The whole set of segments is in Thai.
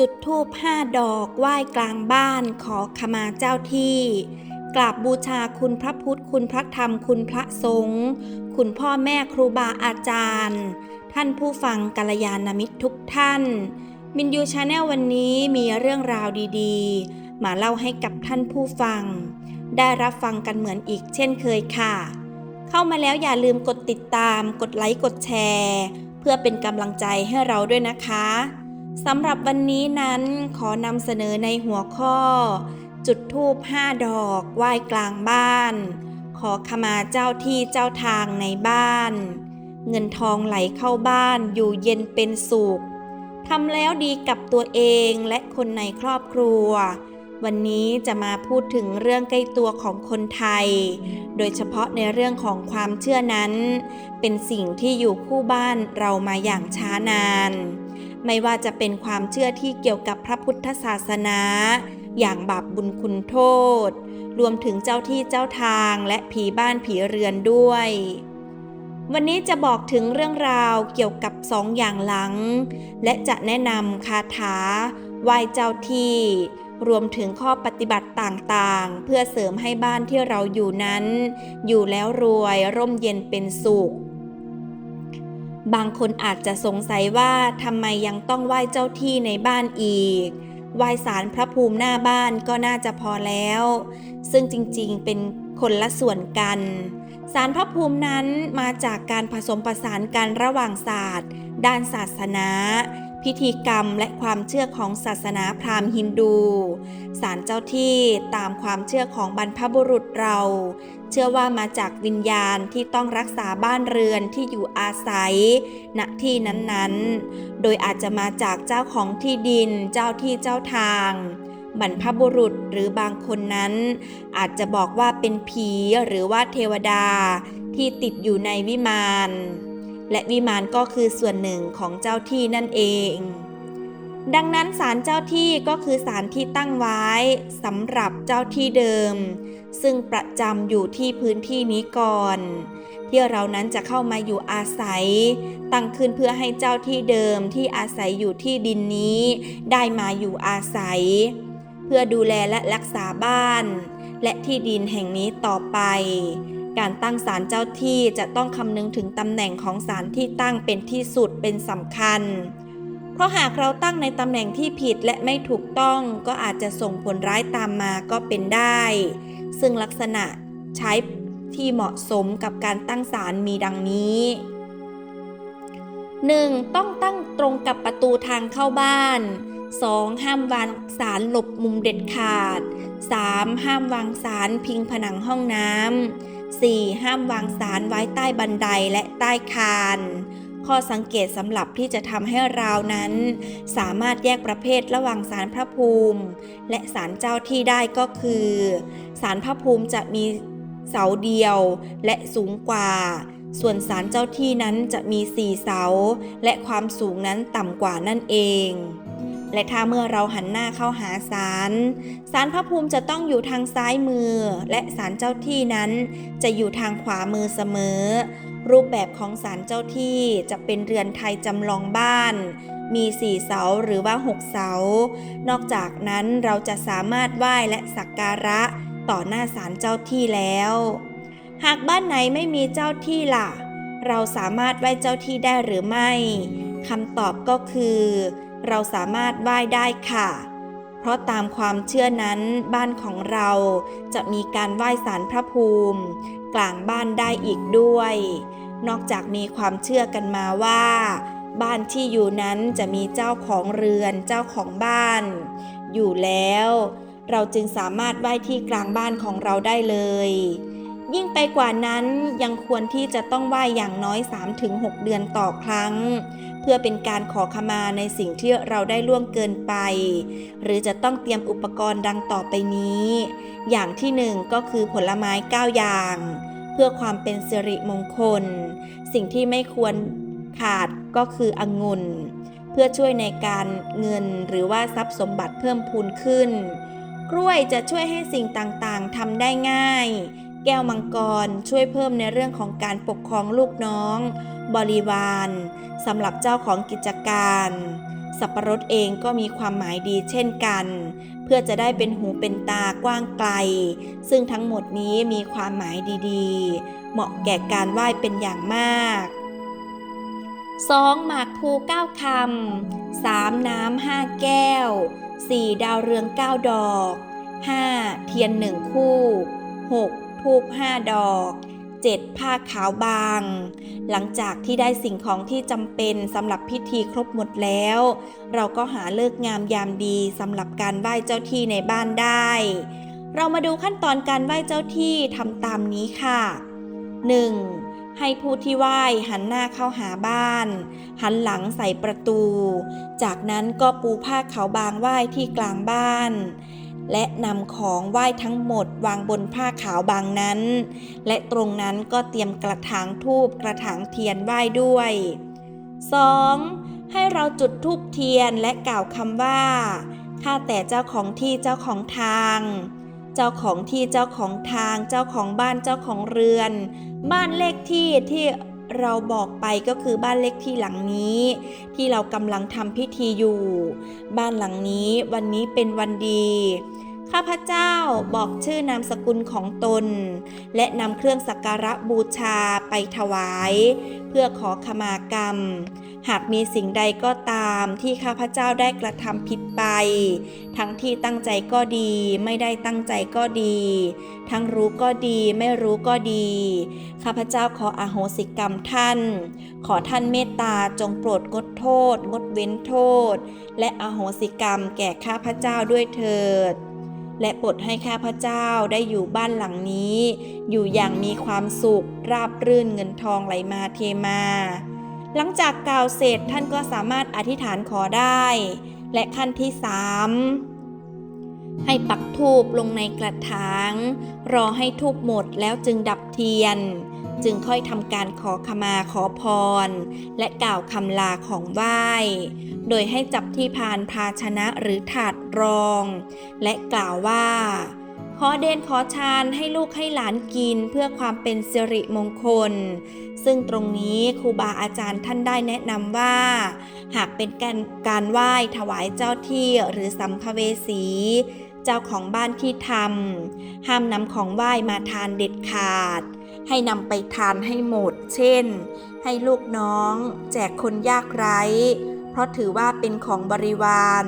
จุดธูปห้าดอกไหว้กลางบ้านขอขมาเจ้าที่กราบบูชาคุณพระพุทธ คุณพระธรรม คุณพระสงฆ์คุณพ่อแม่ครูบาอาจารย์ ท่านผู้ฟังกัลยาณมิตรทุกท่าน มินยูชาแนลวันนี้มีเรื่องราวดีๆ มาเล่าให้กับท่านผู้ฟัง ได้รับฟังกันเหมือนอีกเช่นเคยค่ะ เข้ามาแล้วอย่าลืมกดติดตาม กดไลค์ กดแชร์ เพื่อเป็นกำลังใจให้เราด้วยนะคะ สำหรับวันนี้นั้นขอนำเสนอในหัวข้อ จุดธูปห้าดอกไหว้กลางบ้าน ขอขมาเจ้าที่เจ้าทางในบ้าน เงินทองไหลเข้าบ้านอยู่เย็นเป็นสุขทำแล้วดีกับตัวเองและคนในครอบครัว วันนี้จะมาพูดถึงเรื่องใกล้ตัวของคนไทย โดยเฉพาะในเรื่องของความเชื่อนั้น เป็นสิ่งที่อยู่คู่บ้านเรามาอย่างช้านาน ไม่ว่าจะเป็นความเชื่อที่เกี่ยวกับพระพุทธศาสนา อย่างบาปบุญคุณโทษ รวมถึงเจ้าที่เจ้าทางและผีบ้านผีเรือนด้วย วันนี้จะบอกถึงเรื่องราวเกี่ยวกับสองอย่างหลัง และจะแนะนำคาถาไหว้เจ้าที่ รวมถึงข้อปฏิบัติต่างๆ เพื่อเสริมให้บ้านที่เราอยู่นั้น อยู่แล้วรวยร่มเย็นเป็นสุข บางคนอาจจะสงสัยว่าทำไมยังต้องไหว้เจ้าที่ในบ้านอีก ไหว้สารพระภูมิหน้าบ้านก็น่าจะพอแล้ว ซึ่งจริงๆเป็นคนละส่วนกัน สารพระภูมินั้นมาจากการผสมผสานกันระหว่างศาสตร์ ด้านศาสนา พิธีกรรมและความเชื่อของศาสนาพราหมณ์ฮินดูศาลเจ้าที่ตามความเชื่อของบรรพบุรุษเรา เชื่อว่ามาจากวิญญาณที่ต้องรักษาบ้านเรือนที่อยู่อาศัย ณที่นั้นๆ โดยอาจจะมาจากเจ้าของที่ดินเจ้าที่เจ้าทางบรรพบุรุษหรือบางคนนั้น อาจจะบอกว่าเป็นผีหรือว่าเทวดาที่ติดอยู่ในวิมาน และวิมานก็คือส่วนหนึ่งของเจ้าที่นั่นเอง ดังนั้นศาลเจ้าที่ก็คือศาลที่ตั้งไว้สำหรับเจ้าที่เดิม ซึ่งประจำอยู่ที่พื้นที่นี้ก่อนที่เรานั้นจะเข้ามาอยู่อาศัย ตั้งขึ้นเพื่อให้เจ้าที่เดิมที่อาศัยอยู่ที่ดินนี้ ได้มาอยู่อาศัย เพื่อดูแลและรักษาบ้าน และที่ดินแห่งนี้ต่อไป การตั้งศาลเจ้าที่จะต้องคำนึงถึงตำแหน่งของศาลที่ตั้งเป็นที่สุดเป็นสำคัญ เพราะหากเราตั้งในตำแหน่งที่ผิดและไม่ถูกต้องก็อาจจะส่งผลร้ายตามมาก็เป็นได้ ซึ่งลักษณะใช้ที่เหมาะสมกับการตั้งศาลมีดังนี้ 1. ต้องตั้งตรงกับประตูทางเข้าบ้าน 2. ห้ามวางสารหลบมุมเด็ดขาด 3. ห้ามวางสารพิงผนังห้องน้ำ 4. ห้ามวางสารไว้ใต้บันไดและใต้คาน ข้อสังเกตสำหรับที่จะทำให้เรานั้น สามารถแยกประเภทระหว่างสารพระภูมิ และสารเจ้าที่ได้ก็คือ สารพระภูมิจะมีเสาเดียวและสูงกว่า ส่วนสารเจ้าที่นั้นจะมีสี่เสา และความสูงนั้นต่ำกว่านั่นเอง และถ้าเมื่อเราหันหน้าเข้าหาศาลศาลพระภูมิจะต้องอยู่ทางซ้ายมือ และศาลเจ้าที่นั้น จะอยู่ทางขวามือเสมอ รูปแบบของศาลเจ้าที่จะเป็นเรือนไทยจำลองบ้าน มีสี่เสาหรือว่าหกเสา นอกจากนั้นเราจะสามารถไหว้และสักการะต่อหน้าศาลเจ้าที่แล้ว หากบ้านไหนไม่มีเจ้าที่ล่ะ เราสามารถไหว้เจ้าที่ได้หรือไม่คำตอบก็คือ เราสามารถไหว้ได้ค่ะ เพราะตามความเชื่อนั้นบ้านของเราจะมีการไหว้สารพระภูมิ กลางบ้านได้อีกด้วย นอกจากมีความเชื่อกันมาว่า บ้านที่อยู่นั้นจะมีเจ้าของเรือนเจ้าของบ้าน อยู่แล้ว เราจึงสามารถไหว้ที่กลางบ้านของเราได้เลยยิ่งไปกว่านั้นยังควรที่จะต้องไหว้อย่างน้อย 3-6 เดือนต่อครั้ง พื่อเป็นการขอขมาในสิ่งที่เราได้ล่วงเกินไป หรือจะต้องเตรียมอุปกรณ์ดังต่อไปนี้ อย่างที่หนึ่งก็คือผลไม้9อย่าง เพื่อความเป็นสิริมงคล สิ่งที่ไม่ควรขาดก็คือองุ่น เพื่อช่วยในการเงินหรือว่าทรัพย์สมบัติเพิ่มพูนขึ้น กล้วยจะช่วยให้สิ่งต่างๆทำได้ง่าย แก้วมังกรช่วยเพิ่มในเรื่องของการปกครองลูกน้อง บริวารสำหรับเจ้าของกิจการ สับปะรดเองก็มีความหมายดีเช่นกัน เพื่อจะได้เป็นหูเป็นตากว้างไกล ซึ่งทั้งหมดนี้มีความหมายดีๆ เหมาะแก่การไหว้เป็นอย่างมาก 2. หมากภูเก้าคำ 3. น้ำห้าแก้ว 4. ดาวเรืองเก้าดอก 5. เทียนหนึ่งคู่ 6. ทูบห้าดอก 7. ผ้าขาวบาง หลังจากที่ได้สิ่งของที่จำเป็นสำหรับพิธีครบหมดแล้ว เราก็หาเลิกงามยามดีสำหรับการไหว้เจ้าที่ในบ้านได้ เรามาดูขั้นตอนการไหว้เจ้าที่ทำตามนี้ค่ะ 1. ให้ผู้ที่ไหว้หันหน้าเข้าหาบ้าน หันหลังใส่ประตู จากนั้นก็ปูผ้าขาวบางไหว้ที่กลางบ้าน และนำของไหว้ทั้งหมดวางบนผ้าขาวบางนั้น และตรงนั้นก็เตรียมกระถางทูบกระถางเทียนไหว้ด้วย 2. ให้เราจุดทูบเทียนและกล่าวคำว่าข้าแต่เจ้าของที่เจ้าของทาง เจ้าของที่เจ้าของทาง เจ้าของบ้านเจ้าของเรือน บ้านเลขที่ที่ เราบอกไปก็คือบ้านเล็กที่หลังนี้ ที่เรากำลังทำพิธีอยู่ บ้านหลังนี้วันนี้เป็นวันดีข้าพเจ้าบอกชื่อนามสกุลของตน และนำเครื่องสักการะบูชาไปถวาย เพื่อขอขมากรรม หากมีสิ่งใดก็ตามที่ข้าพเจ้าได้กระทำผิดไป ทั้งที่ตั้งใจก็ดี ไม่ได้ตั้งใจก็ดี ทั้งรู้ก็ดีไม่รู้ก็ดี ข้าพเจ้าขออโหสิกรรมท่าน ขอท่านเมตตาจงโปรดงดโทษ งดเว้นโทษ และอโหสิกรรมแก่ข้าพเจ้าด้วยเถิดและโปรดให้ข้าพเจ้าได้อยู่บ้านหลังนี้ อยู่อย่างมีความสุข ราบรื่นเงินทองไหลมาเทมา หลังจากกล่าวเสร็จท่านก็สามารถอธิษฐานขอได้ และขั้นที่สามให้ปักทูบลงในกระถาง รอให้ทูบหมดแล้วจึงดับเทียน จึงค่อยทำการขอขมาขอพร และกล่าวคำลาของไหว้ โดยให้จับที่พานภาชนะหรือถาดรอง และกล่าวว่า ขอเดนขอชานให้ลูกให้หลานกินเพื่อความเป็นสิริมงคล ซึ่งตรงนี้ครูบาอาจารย์ท่านได้แนะนำว่า หากเป็นการการไหว้ถวายเจ้าที่หรือสัมภเวสี เจ้าของบ้านที่ทำห้ามนำของไหว้มาทานเด็ดขาด ให้นำไปทานให้หมด เช่น ให้ลูกน้อง แจกคนยากไร้ เพราะถือว่าเป็นของบริวาร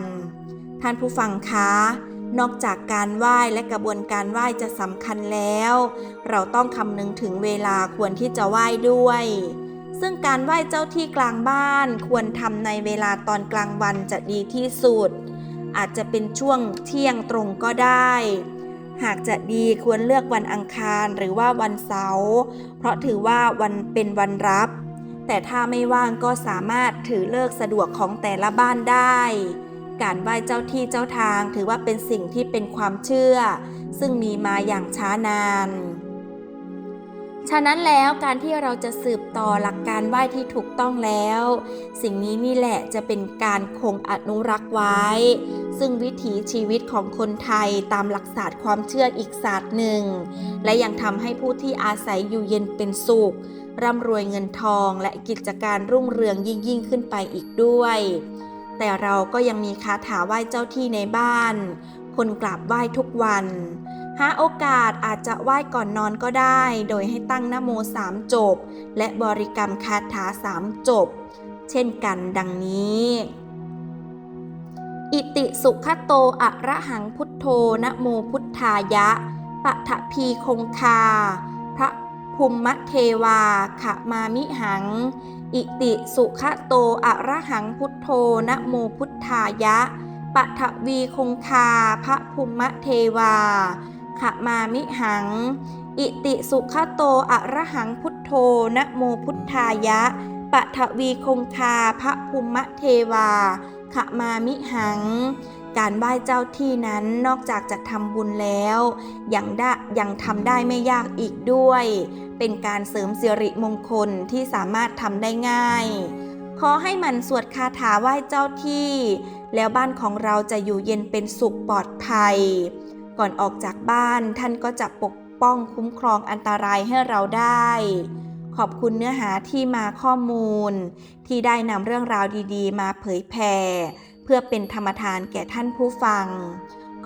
ท่านผู้ฟังคะ นอกจากการไหว้และกระบวนการไหว้จะสำคัญแล้ว เราต้องคำนึงถึงเวลาควรที่จะไหว้ด้วย ซึ่งการไหว้เจ้าที่กลางบ้านควรทำในเวลาตอนกลางวันจะดีที่สุด อาจจะเป็นช่วงเที่ยงตรงก็ได้ หากจะดีควรเลือกวันอังคารหรือว่าวันเสาร์เพราะถือว่าวันเป็นวันรับ แต่ถ้าไม่ว่างก็สามารถถือเลิกสะดวกของแต่ละบ้านได้ การไหว้เจ้าที่เจ้าทางถือว่าเป็นสิ่งที่เป็นความเชื่อ ซึ่งมีมาอย่างช้านาน ฉะนั้นแล้วการที่เราจะสืบต่อหลักการไหว้ที่ถูกต้องแล้ว สิ่งนี้นี่แหละจะเป็นการคงอนุรักษ์ไว้ ซึ่งวิถีชีวิตของคนไทยตามหลักศาสตร์ความเชื่ออีกศาสตร์หนึ่ง และยังทำให้ผู้ที่อาศัยอยู่เย็นเป็นสุขร่ำรวยเงินทองและกิจการรุ่งเรืองยิ่งยิ่งขึ้นไปอีกด้วย แต่เราก็ยังมีคาถาไหว้เจ้าที่ในบ้าน คนกราบไหว้ทุกวันหาโอกาสอาจจะไหว้ก่อนนอนก็ได้ โดยให้ตั้งนโมสามจบ และบริกรรมคาถาสามจบ เช่นกันดังนี้ อิติสุขโตอะระหังพุทโธนะโมพุทธายะปะทะพีคงคา พระภูมิเทวาขะมามิหัง อิติสุขโตอะระหังพุทโธนะโมพุทธายะปะทวีคงคาพระภูมิเทวาขะมามิหัง อิติสุขโตอะระหังพุทโธนะโมพุทธายะปะทวีคงคาพระภูมิเทวาขะมามิหัง การไหว้เจ้าที่นั้นนอกจากจะทำบุญแล้ว ยังได้ยังทำได้ไม่ยากอีกด้วย เป็นการเสริมสิริมงคลที่สามารถทำได้ง่าย ขอให้มันสวดคาถาไหว้เจ้าที่ แล้วบ้านของเราจะอยู่เย็นเป็นสุขปลอดภัย ก่อนออกจากบ้านท่านก็จะปกป้องคุ้มครองอันตรายให้เราได้ ขอบคุณเนื้อหาที่มาข้อมูล ที่ได้นำเรื่องราวดีๆ มาเผยแผ่เพื่อเป็นธรรมทานแก่ท่านผู้ฟัง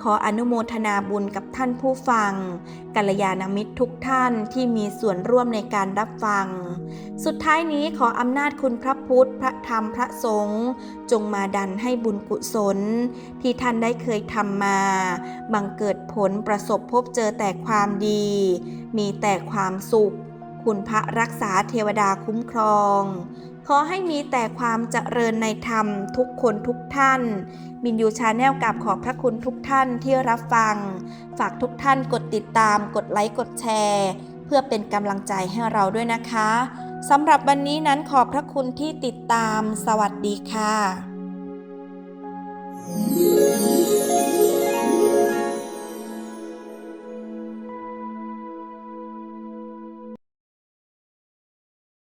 ขออนุโมทนาบุญกับท่านผู้ฟัง กัลยาณมิตรทุกท่านที่มีส่วนร่วมในการรับฟัง สุดท้ายนี้ขออำนาจคุณพระพุทธ พระธรรม พระสงฆ์ จงมาดันให้บุญกุศล ที่ท่านได้เคยทำมา บังเกิดผลประสบพบเจอแต่ความดี มีแต่ความสุข คุณพระรักษาเทวดาคุ้มครอง ขอให้มีแต่ความเจริญในธรรมทุกคนทุกท่าน มินยูชาแนลกับขอบพระคุณทุกท่านที่รับฟัง ฝากทุกท่านกดติดตาม กดไลค์ กดแชร์ เพื่อเป็นกำลังใจให้เราด้วยนะคะสำหรับวันนี้นั้นขอบพระคุณที่ติดตาม สวัสดีค่ะ